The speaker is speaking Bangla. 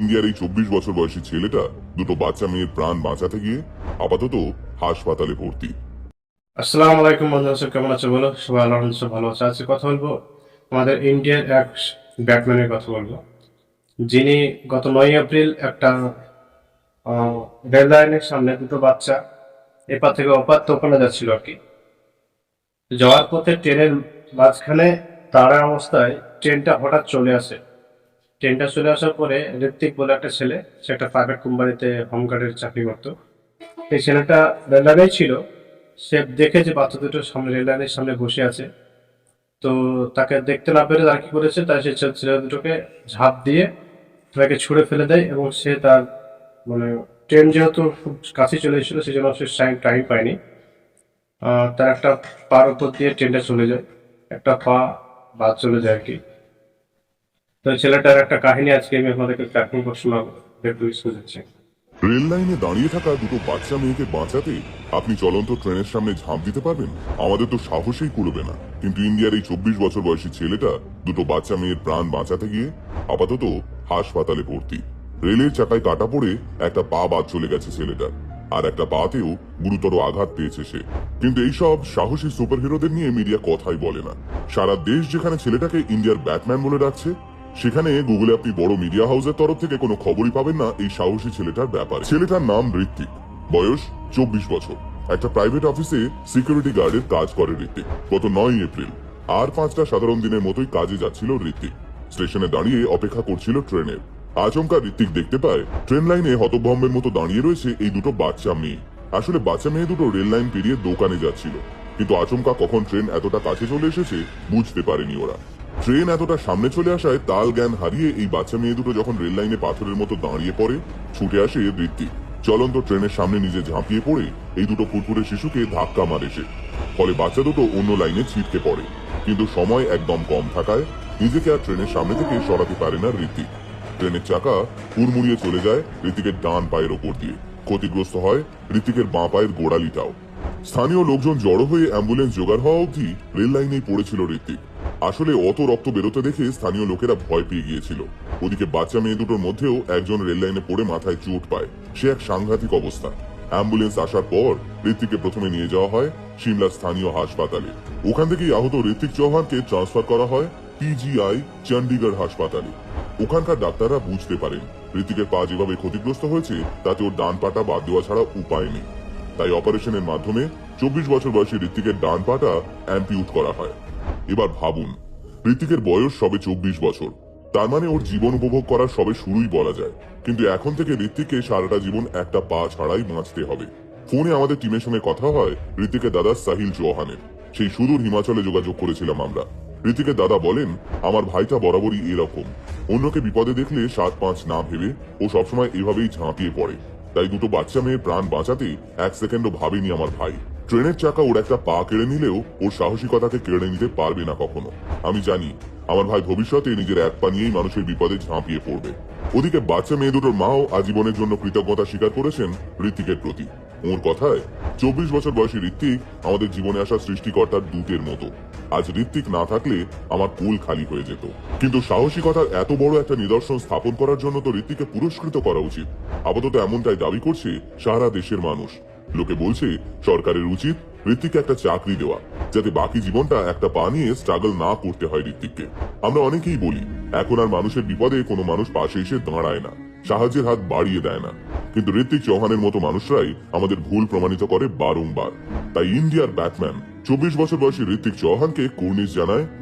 ইন্ডিয়ার এই চব্বিশ বছর বয়সী ছেলেটা দুটো বাচ্চা মেয়ের প্রাণ বাঁচাতে গিয়ে আপাতত হাসপাতালে ভর্তি। আসসালামু আলাইকুম বন্ধুরা, সব কেমন আছে বলো? সবাই আল্লাহ ভালো আছে। আজকে কথা বলব আমাদের ইন্ডিয়ার এক ব্যাটম্যানের কথা বলব। যিনি গত নয় এপ্রিল একটা রেল লাইনের সামনে দুটো বাচ্চা এপার থেকে ওপার তোপানো যাচ্ছিল আর কি। যাওয়ার পথে ট্রেনের মাঝখানে তারা অবস্থায় ট্রেনটা হঠাৎ চলে আসে। ট্রেনটা চলে আসার পরে ঋত্বিক বলে একটা ছেলে, সে একটা প্রাইভেট কোম্পানিতে হোমগার্ডের চাকরি করতো। এই ছেলেটা রেল লাইনেই ছিল। সে দেখে যে বাচ্চা দুটো সামনে রেল লাইনের সামনে বসে আছে। তো তাকে দেখতে না পেরে তার কি করেছে তাই সে ছেলে দুটোকে ঝাঁপ দিয়ে তাকে ছুঁড়ে ফেলে দেয় এবং সে তার মানে ট্রেন যেহেতু খুব কাছে চলে এসেছিল, সেই জন্য সে টাইম টাইম পায়নি। তার একটা পার উপর দিয়ে ট্রেনটা চলে যায়। একটা পা বাদ চলে যায় আর কি। তো ছেলেটার একটা কাহিনী আজকে আমি আপনাদেরকে রেল লাইনে দাঁড়িয়ে থাকা দুটো বাচ্চা মেয়েকে বাঁচাতে আপনি চলন্ত ট্রেনের সামনে ঝাঁপ দিতে পারবেন? আমাদের তো সাহসেই না। কিন্তু ইন্ডিয়ার এই চব্বিশ বছর বয়সী ছেলেটা দুটো বাচ্চা মেয়ের প্রাণ বাঁচাতে গিয়ে আপাতত হাসপাতালে ভর্তি। রেলের চাকায় কাটা পড়ে একটা পা বাদ চলে গেছে ছেলেটার। আর একটা পাতেও গুরুতর আঘাত পেয়েছে সে। কিন্তু এইসব সাহসী সুপারহিরোদের নিয়ে মিডিয়া কথাই বলে না। সারা দেশ যেখানে ছেলেটাকে ইন্ডিয়ার ব্যাটম্যান বলে ডাকছে সেখানে গুগলে আপনি বড় মিডিয়া হাউসের তরফ থেকে কোনো খবরই পাবেন না এই সাহসী ছেলেটার ব্যাপারে। ছেলেটার নাম ঋত্বিক। বয়স চব্বিশ বছর। একটা প্রাইভেট অফিসে সিকিউরিটি গার্ডের কাজ করে ঋত্বিক। গত নয় এপ্রিল। আর পাঁচটা সাধারণ দিনের মতোই কাজে যাচ্ছিল ঋত্বিক। স্টেশনে দাঁড়িয়ে অপেক্ষা করছিল ট্রেনের। আচমকা ঋত্বিক দেখতে পায়, ট্রেন লাইনে হতভম্বের মতো দাঁড়িয়ে রয়েছে এই দুটো বাচ্চা মেয়ে। আসলে বাচ্চা মেয়ে দুটো রেল লাইন পেরিয়ে দোকানে যাচ্ছিল। কিন্তু আচমকা কখন ট্রেন এতটা কাছে চলে এসেছে বুঝতে পারেনি ওরা। ট্রেন এতটা সামনে চলে আসায় তাল জ্ঞান হারিয়ে এই বাচ্চা মেয়ে দুটো যখন রেল লাইনে পাথরের মতো দাঁড়িয়ে পড়ে, ছুটে আসে ঋত্বিক চলন্ত ট্রেনের সামনে নিজে ঝাঁপিয়ে পড়ে এই দুটো ফুটফুটে শিশুকে ধাক্কা মারে সে। ফলে বাচ্চা দুটো অন্য লাইনে ছিটকে পড়ে। কিন্তু সময় একদম কম থাকায় নিজেকে আর ট্রেনের সামনে থেকে সরাতে পারে না ঋত্বিক। ট্রেনের চাকা হুড়মুড়িয়ে চলে যায় ঋতিকের ডান পায়ের ওপর দিয়ে। ক্ষতিগ্রস্ত হয় ঋতিকের বাঁ পায়ের গোড়ালিটাও। স্থানীয় লোকজন জড়ো হয়ে অ্যাম্বুলেন্স জোগাড় হওয়া অবধি রেল লাইনেই পড়েছিল ঋত্বিক। আসলে অত রক্ত বেরোতে দেখে স্থানীয় লোকেরা ভয় পেয়ে গিয়েছিল। ওদিকে বাচ্চা মেয়ে দুটোর মধ্যেও একজন রেল লাইনে পড়ে মাথায় চোট পায়। সে এক সাংঘাতিক অবস্থা। অ্যাম্বুলেন্স আসার পর ঋত্বিককে প্রথমে নিয়ে যাওয়া হয় সিমলা স্থানীয় হাসপাতালে। ওখান থেকেই আহত ঋত্বিক চৌহানকে ট্রান্সফার করা হয় পিজিআই চণ্ডীগড় হাসপাতালে। ওখানকার ডাক্তাররা বুঝতে পারেন ঋতিকের পা যেভাবে ক্ষতিগ্রস্ত হয়েছে, তাতে ওর ডান পাটা বাদ দেওয়া ছাড়া উপায় নেই। তাই অপারেশনের মাধ্যমে চব্বিশ বছর বয়সী ঋত্বিকের ডান পাটা অ্যাম্পিউট করা হয়। এবার ভাবুন, ঋতিকের বয়স সবে চব্বিশ বছর। তার মানে ওর জীবন উপভোগ করার সবে শুরুই বলা যায়। কিন্তু এখন থেকে ঋতিককে সারাটা জীবন একটা পা ছাড়াই বাঁচতে হবে। ফোনে আমাদের টিমের সঙ্গে কথা হয় ঋতিকের দাদা সাহিল চৌহানের। সেই সুদূর হিমাচলে যোগাযোগ করেছিলাম আমরা। ঋতিকের দাদা বলেন, আমার ভাইটা বরাবরই এরকম। অন্যকে বিপদে দেখলে সাত পাঁচ না ভেবে ও সবসময় এভাবেই ঝাঁপিয়ে পড়ে। তাই দুটো বাচ্চা মেয়ে প্রাণ বাঁচাতে এক সেকেন্ডও ভাবেনি আমার ভাই। ট্রেনের চাকা ওর একটা পা কেড়ে নিলেও ওর সাহসিকতাকে কেড়ে নিতে পারবে না কখনো। আমি জানি, আমার ভাই ভবিষ্যতে নিজের এক পা নিয়েই মানুষের বিপদে ঝাঁপিয়ে পড়বে। ওদিকে বাচ্চা মেয়ে দুটোর মাও আজীবনের জন্য কৃতজ্ঞতা স্বীকার করেছেন ঋত্বিকের প্রতি। ওর কথায়, চব্বিশ বছর বয়সী ঋত্বিক আমাদের জীবনে আসা সৃষ্টিকর্তার দূতের মতো। আজ ঋত্বিক না থাকলে আমার কুল খালি হয়ে যেত। কিন্তু সাহসিকতার এত বড় একটা নিদর্শন স্থাপন করার জন্য তো ঋত্বিককে পুরস্কৃত করা উচিত। আপাতত এমনটাই দাবি করছে সারা দেশের মানুষ। লোকে বলছে, সরকারের উচিত ঋত্বিককে একটা চাকরি দেওয়া, যাতে বাকি জীবনটা একটা পা নিয়ে স্ট্রাগল না করতে হয় ঋত্বিককে। আমরা অনেকেই বলি, এখন আর মানুষের বিপদে কোনো মানুষ পাশে এসে দাঁড়ায় না, সাহায্যের হাত বাড়িয়ে দেয় না। কিন্তু ঋত্বিক চৌহানের মতো মানুষরাই আমাদের ভুল প্রমাণিত করে বারংবার। তাই ইন্ডিয়ার ব্যাটম্যান চব্বিশ বছর বয়সী ঋত্বিক চৌহানকে কর্নিশ জানায়